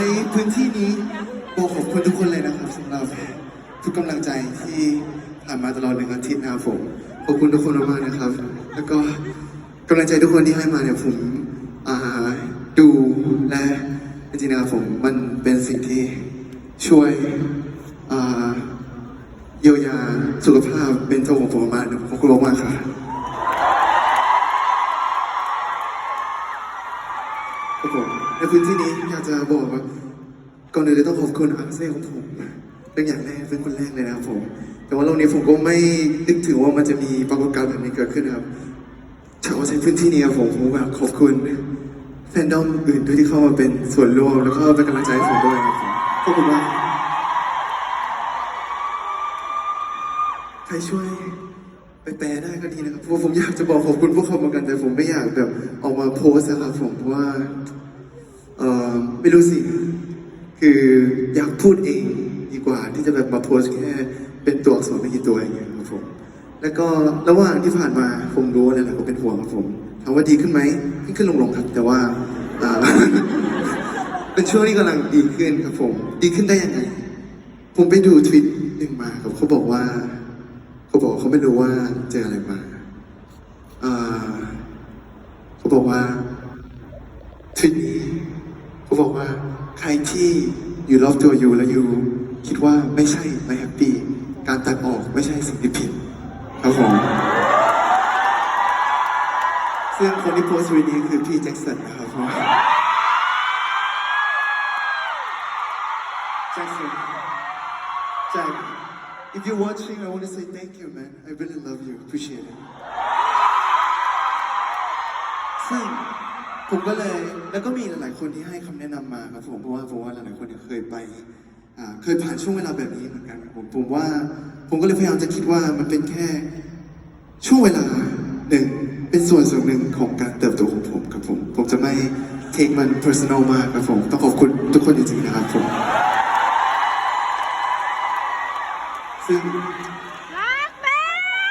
ช้พื้นที่นี้บอกขอบคุณทุกคนเลยนะครับสำหรับทุกกำลังใจที่ผ่านมาตลอดหนึ่งอาทิตย์นะครับผมขอบคุณทุกคนมากๆนะครับ แล้วก็กำลังใจทุกคนที่ให้มาเนี่ยผมอ่าดูและจริงๆนะครับผมมันเป็นสิ่งที่ช่วยอ่าเยียวยาสุขภาพเป็นตัวของผมมากนะขอบคุณมากครับ ครับผมในพื้นที่นี้อยากจะบอกว่าก่อนอื่นเลยต้องขอบคุณอาเซ่ของผมเป็นอย่างแรกเป็นคนแรกเลยนะครับผม แต่ว่าโลกนี้ผมก็ไม่นึกถึงว่ามันจะมีปรากฏการณ์แบบนี้เกิดขึ้นครับชาวใช้พื้นที่นี้ครับผมผมอยากขอบคุณแฟนดอมอื่นด้วยที่เข้ามาเป็นส่วนร่วมแล้วก็เป็นกำลังใจให้ผมด้วยนะครับขอบคุณมากใครช่วย ไปแปลได้ก็ดีนะครับเพราะผมอยากจะบอกขอบคุณพวกเขาเหมือนกันแต่ผมไม่อยากแบบออกมาโพสนะครับผมเพราะว่าเออไม่รู้สิ คืออยากพูดเองดีกว่าที่จะแบบมาโพสแค่เป็นตัวอักษรไม่กี่ตัวอย่างเงี้ยครับผมแล้วก็ระหว่างที่ผ่านมาผมรู้อะไรหลายคนเป็นห่วงครับผมถามว่าดีขึ้นไหมขึ้นขึ้นลงลงครับ แต่ว่าอ่าเป็นช่วงที่กำลังดีขึ้นครับผม ดีขึ้นได้ยังไง ผมไปดูทวิตหนึ่งมาครับเขาบอกว่า เขาบอกเขาไม่รู้ว่าเจออะไรมาเขาบอกว่าทวิตนี้เขาบอกว่า ใครที่อยู่รอบตัวอยู่แล้วอยู่ คิดว่าไม่ใช่ไม่แฮปปี้การตัดออกไม่ใช่สิ่งที่ผิดครับผมซึ่งคนที่โพสต์วิตนี้คือพี่แจ็คสันนะครับ if you're watching, I want to say thank you, man. I really love you. Appreciate it. ซึ่งผมก็เลยแล้วก็มีหลายๆคนที่ให้คำแนะนำมาครับผมเพราะว่าผมว่าหลายๆคนเนี่ยเคยไปอ่าเคยผ่านช่วงเวลาแบบนี้เหมือนกันครับผมผมว่าผมก็เลยพยายามจะคิดว่ามันเป็นแค่ช่วงเวลาหนึ่งเป็นส่วนส่วนหนึ่งของการเติบโตของผมครับผมผมจะไม่ take มัน personal มากครับผมต้องขอบคุณทุกคนจริงๆนะครับผม ซึ่งรักแม่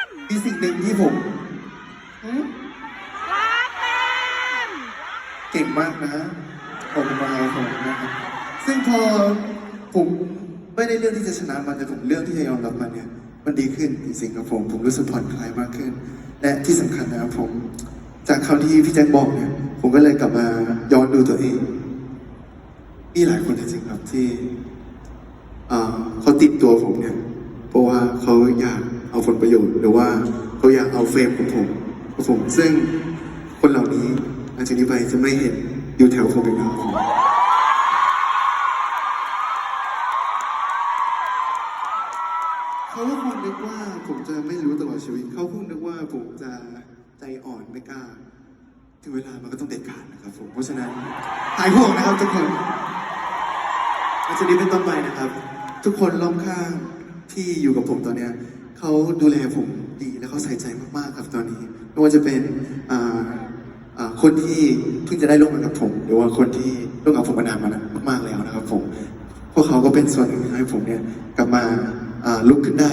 มมีสิ่งหนึ่งที่ผมหืมรักแม่มเก่งมากนะขอบคุณมากครับผมนะครับซึ่งพอผมไม่ได้เรื่องที่จะชนะมันแต่ผมเรื่องที่จะยอมรับมันเนี่ย มันดีขึ้นจริงๆครับผมผมรู้สึกผ่อนคลายมากขึ้น และที่สำคัญนะครับผม จากคำที่พี่แจ็คบอกเนี่ย ผมก็เลยกลับมาย้อนดูตัวเองมีหลายคนจริงๆครับที่อ่าเขาติดตัวผมเนี่ย เพราะว่าเขาอยากเอาผลประโยชน์ หรือว่าเขาอยากเอาเฟรมของผมของผม ซึ่งคนเหล่านี้หลังจากนี้ไปจะไม่เห็นอยู่แถวผมอีกแล้วผมเขาก็คงนึกว่าผมจะไม่รู้ตลอดชีวิต เขาคงนึกว่าผมจะใจอ่อนไม่กล้า ถึงเวลามันก็ต้องเด็ดขาดนะครับผม เพราะฉะนั้นหายห่วงนะครับทุกคนหลังจากนี้เป็นต้นไปนะครับ ทุกคนรอบข้าง ที่อยู่กับผมตอนเนี้ยเขาดูแลผมดีและเขาใส่ใจมากๆครับตอนนี้ไม่ว่าจะเป็นคนที่เพิ่งจะได้ร่วมงานกับผม หรือว่าคนที่ร่วมงานผมมานานมามากๆแล้วนะครับผมพวกเขาก็เป็นส่วนหนึ่งที่ให้ผมเนี่ยกลับมาอ่าลุกขึ้นได้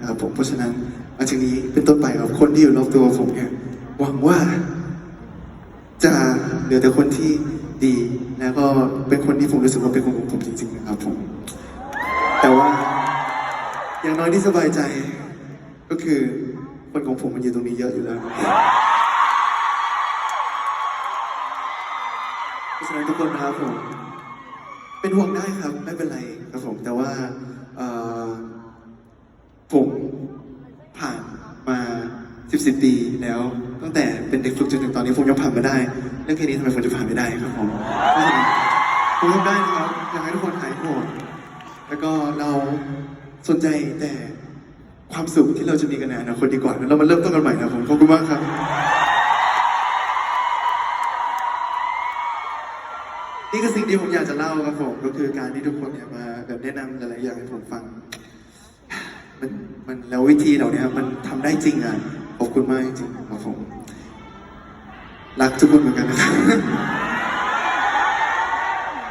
นะครับผมเพราะฉะนั้นหลังจากนี้เป็นต้นไปครับคนที่อยู่รอบตัวผมเนี่ยหวังว่า จะเหลือแต่คนที่ดีแล้วก็เป็นคนที่ผมรู้สึกว่าเป็นคนของผมจริงๆนะครับผม แต่ว่า อย่างน้อยที่สบายใจ ก็คือคนของผมมันอยู่ตรงนี้เยอะอยู่แล้วเพราะฉะนั้นทุกคนนะครับผมเป็นห่วงได้ครับไม่เป็นไรครับผมแต่ว่าผมผ่านมาสิบสิบปีแล้ว ตั้งแต่เป็นเด็กฝึกจนถึงตอนนี้ผมยังผ่านมาได้เรื่องแค่นี้ทำไมผมจะผ่านไม่ได้ครับผมเพราะฉะนั้นผมทำได้นะครับอยากให้ทุกคนหายห่วงแล้วก็เรา สนใจแต่ความสุขที่เราจะมีกันในอนาคตดีกว่าแล้วเรามาเริ่มต้นกันใหม่นะผมขอบคุณมากครับนี่คือสิ่งที่ผมอยากจะเล่าครับผมก็คือการที่ทุกคนเนี่ยมาแบบแนะนำหลายๆอย่างให้ผมฟัง มันมันแล้ววิธีเหล่านี้มันทำได้จริงอะขอบคุณมากจริงครับผมรักทุกคนเหมือนกันนะครับ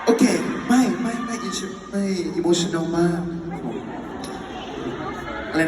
โอเค ไม่ไม่ไม่อิชไม่อิโมชันอลมาก